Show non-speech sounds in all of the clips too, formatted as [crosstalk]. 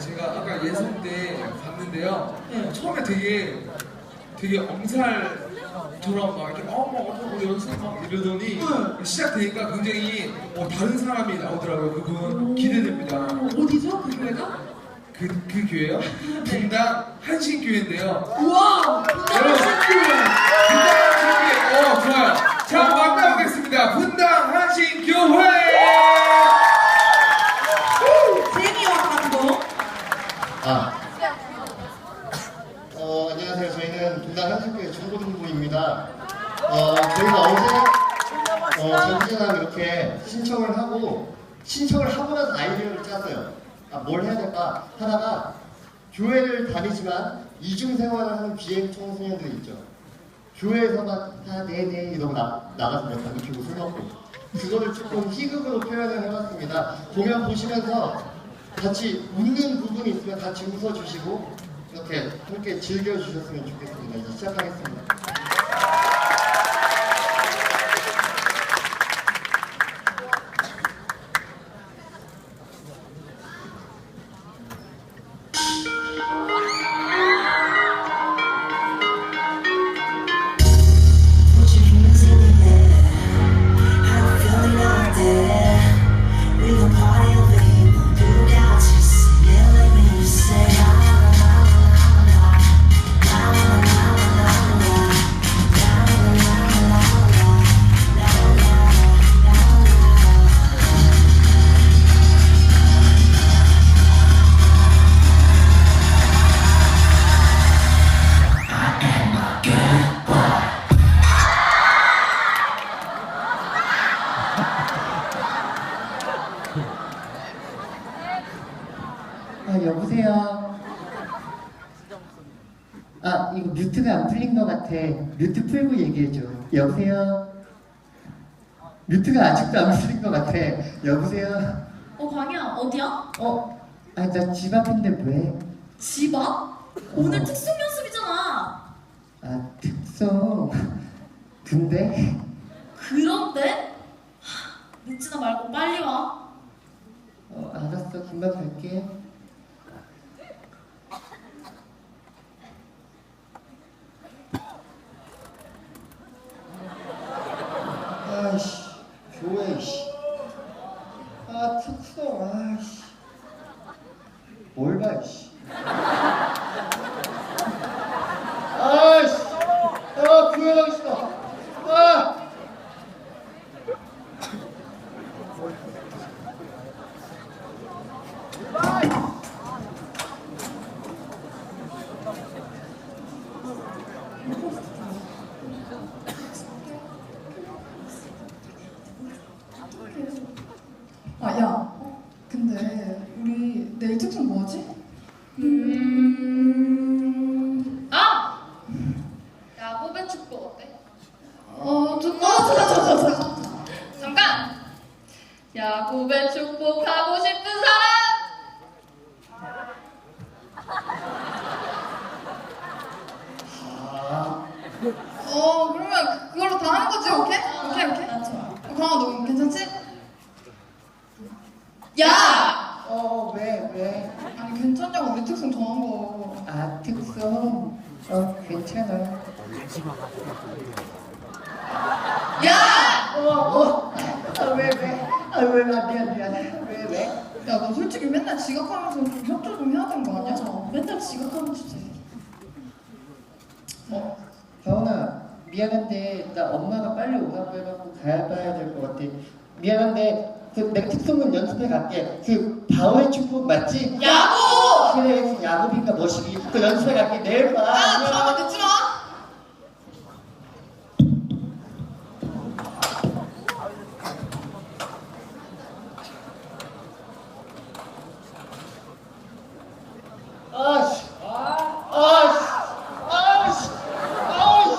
제가 아까 예선 때 봤는데요. 네. 처음에 되게 되게 엄살처럼 막 이렇게 어머 어머 연습 막 이러더니 네. 시작되니까 굉장히 어, 다른 사람이 나오더라고요. 그분 기대됩니다. 어디죠? 그 교회가? 그, 그 교회요? 분당 한신교회인데요. 우와! 분당 교회! 분당 한신교회, 어, 좋아요. 자, 만나보겠습니다. 분당 한신교회! 재미와 감동. 아. 어, 안녕하세요. 저희는 분당 한국교회 중고등부입니다. 어, 저희가 어제, 어, 전지랑 이렇게 신청을 하고, 신청을 하고 나서 아이디어를 짰어요. 아, 뭘 해야 될까? 하다가, 교회를 다니지만 이중생활을 하는 비행 청소년들이 있죠. 교회에서만, 아, 네네, 이러고 나, 나가서 몇 담배 피고 술 먹고. 그거를 조금 희극으로 표현을 해봤습니다. 공연 보시면서 같이 웃는 부분이 있으면 같이 웃어주시고 이렇게 함께 즐겨주셨으면 좋겠습니다. 이제 시작하겠습니다. 풀린 것 같아. 뮤트 풀고 얘기해줘. 여보세요? 뮤트가 아직도 안 풀린 것 같아. 여보세요? 어, 광야, 어디야? 어? 아, 나 집 앞인데 왜? 집 앞? 오늘 특수 연습이잖아. 아, 특성. 근데? 그런데? 하, 늦지나 말고 빨리 와. 어, 알았어. 금방 갈게. 아이씨, 교회, 씨. 아, 특성, 아이씨. 뭘 봐, 씨. 아이씨. 아, 교회 가고 싶다. 아! 아, 야. 근데 우리 내일 특성 뭐하지? 음. 아! 야구배 축구 어때? 어, 좀, 어, 좋다, 좋다, 좋다. 잠깐! 야구배 축복하고 싶은 사람! 아, 어, 그러면 그걸로 다 하는 거지, 오케이? 오케이, 오케이. 나 좋아. 어, 강아, 너 괜찮지? 야! 괜찮냐고, 우리 특성. 어, 괜찮아. 야! 어, 어. 아, 왜, 왜? 아, 왜, 아, 미안, 미안. 왜, 왜? 야, 너 솔직히 맨날 지각하면서 좀 협조 좀 해야 되는 거 아니야? 맨날 지각하는 주제. 어. 가온아, 미안한데, 나 엄마가 빨리 오라고 해갖고 가야 봐야 될 것 같아. 미안한데, 그, 내가 특성은 연습해 갈게. 그, 바오의 축구 맞지? 야구! 그 야구빈가 머시기. 그 연습해 갈게. 내일 봐. 야, 안녕. 다음에 늦지 마! 아씨, 아씨, 아씨, 아씨,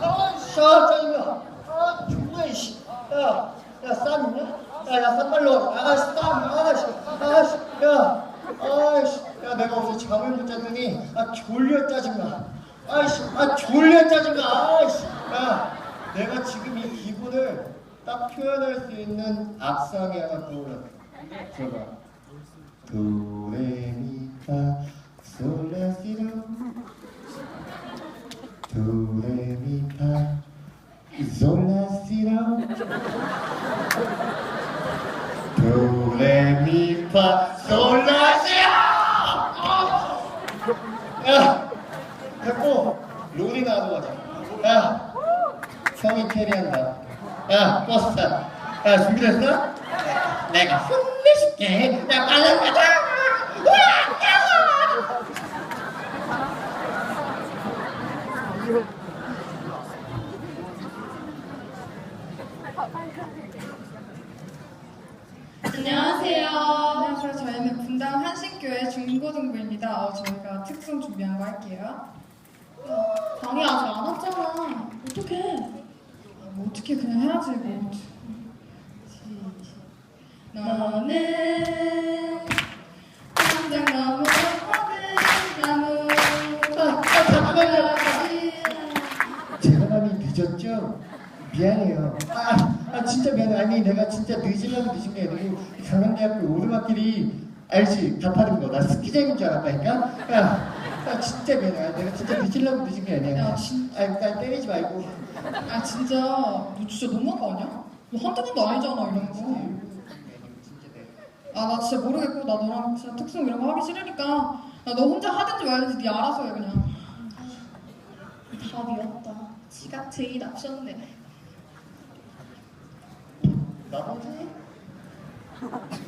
아씨, 아 짜증나, 아 정말 씨, 야, 야쌈 있냐? 야, 야 쌈발로, 아씨 쌈, 아씨, 아씨, 야, 아씨, 야 내가 어제 잠을 못 잤더니 아 졸려 짜증나, 아이씨, 아 졸려 짜증나, 아이씨, 야, 내가 지금 이 기분을 딱 표현할 수 있는 악상이 하나 떠올랐어. 들어봐. 도레미파 솔라시도 도레미파 솔라시도 도레미파 솔라시도 야 됐고 롤이나 하고 가자 야 형이 캐리한다 야 버스 타 야 준비됐어? 내가 혼내줄게 야 빨리 가자 안녕하세요. 안녕하세요. 저희는 분당 한신교회 중고등부입니다. 어, 저희가 특송 준비한 거 할게요. 방이 아직 안 왔잖아. 어떡해. 아, 뭐 어떻게 그냥 해야지 뭐. 너는 당장 너무 늦었죠? 미안해요. 아, 아 진짜 미안해. 아니 내가 진짜 늦으려고 늦은 게 아니고 강남대학교 오르막길이 알지? 가파른 거. 나 스키장인 줄 알았다니까? 야, 아, 진짜 미안해. 아, 내가 진짜 늦으려고 늦은 게 아니야. 야, 진- 아, 나 때리지 말고. 아 진짜 너 진짜 너무한 거 아니야? 너 한두 번도 아니잖아 이런 거. 진짜 내가. 아나 진짜 모르겠고 나 너랑 진짜 특송 이런 거 하기 싫으니까 나 너 혼자 하든지 말든지 네 알아서 해 그냥. 답이 없다. 지가 제일 납셨네. 나 혼자 [laughs]